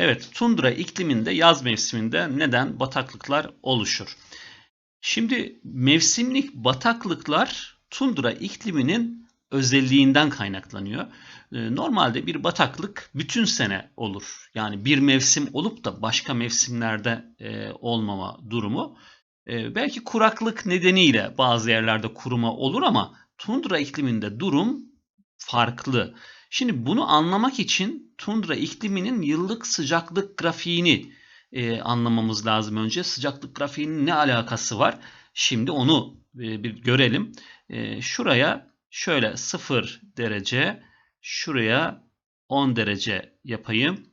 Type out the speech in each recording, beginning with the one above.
Evet, tundra ikliminde yaz mevsiminde neden bataklıklar oluşur? Şimdi mevsimlik bataklıklar tundra ikliminin özelliğinden kaynaklanıyor. Ee, Normalde bir bataklık bütün sene olur. Yani bir mevsim olup da başka mevsimlerde e, olmama durumu. e, belki kuraklık nedeniyle bazı yerlerde kuruma olur ama tundra ikliminde durum farklı. Şimdi bunu anlamak için tundra ikliminin yıllık sıcaklık grafiğini e, anlamamız lazım önce. Sıcaklık grafiğinin ne alakası var? Şimdi onu e, bir görelim. E, şuraya şöyle 0 derece, şuraya 10 derece yapayım.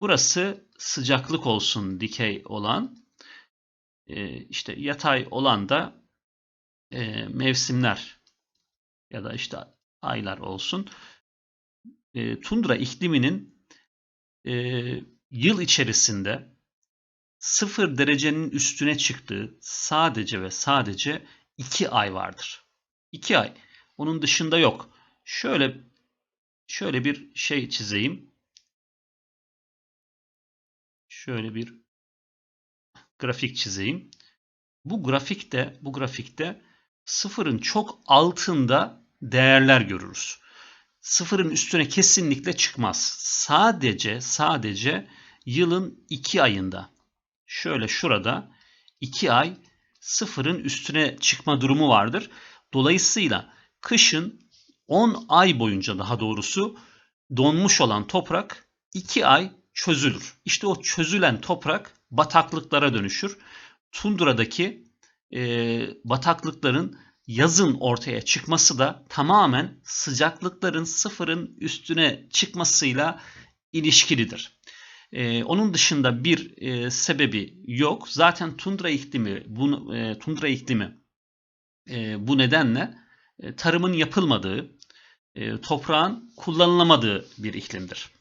Burası sıcaklık olsun dikey olan. E, işte yatay olan da e, mevsimler ya da işte aylar olsun. E, tundra ikliminin e, yıl içerisinde 0 derecenin üstüne çıktığı sadece ve sadece 2 ay vardır. 2 ay. Onun dışında yok. Şöyle şöyle bir şey çizeyim. Şöyle bir grafik çizeyim. Bu grafikte bu grafikte sıfırın çok altında değerler görürüz. Sıfırın üstüne kesinlikle çıkmaz. Sadece sadece yılın 2 ayında şöyle şurada 2 ay sıfırın üstüne çıkma durumu vardır. Dolayısıyla kışın 10 ay boyunca daha doğrusu donmuş olan toprak 2 ay çözülür. İşte o çözülen toprak bataklıklara dönüşür. Tundradaki e, bataklıkların yazın ortaya çıkması da tamamen sıcaklıkların sıfırın üstüne çıkmasıyla ilişkilidir. Ee, onun dışında bir e, sebebi yok. Zaten tundra iklimi bu e, tundra iklimi e, bu nedenle e, tarımın yapılmadığı, e, toprağın kullanılamadığı bir iklimdir.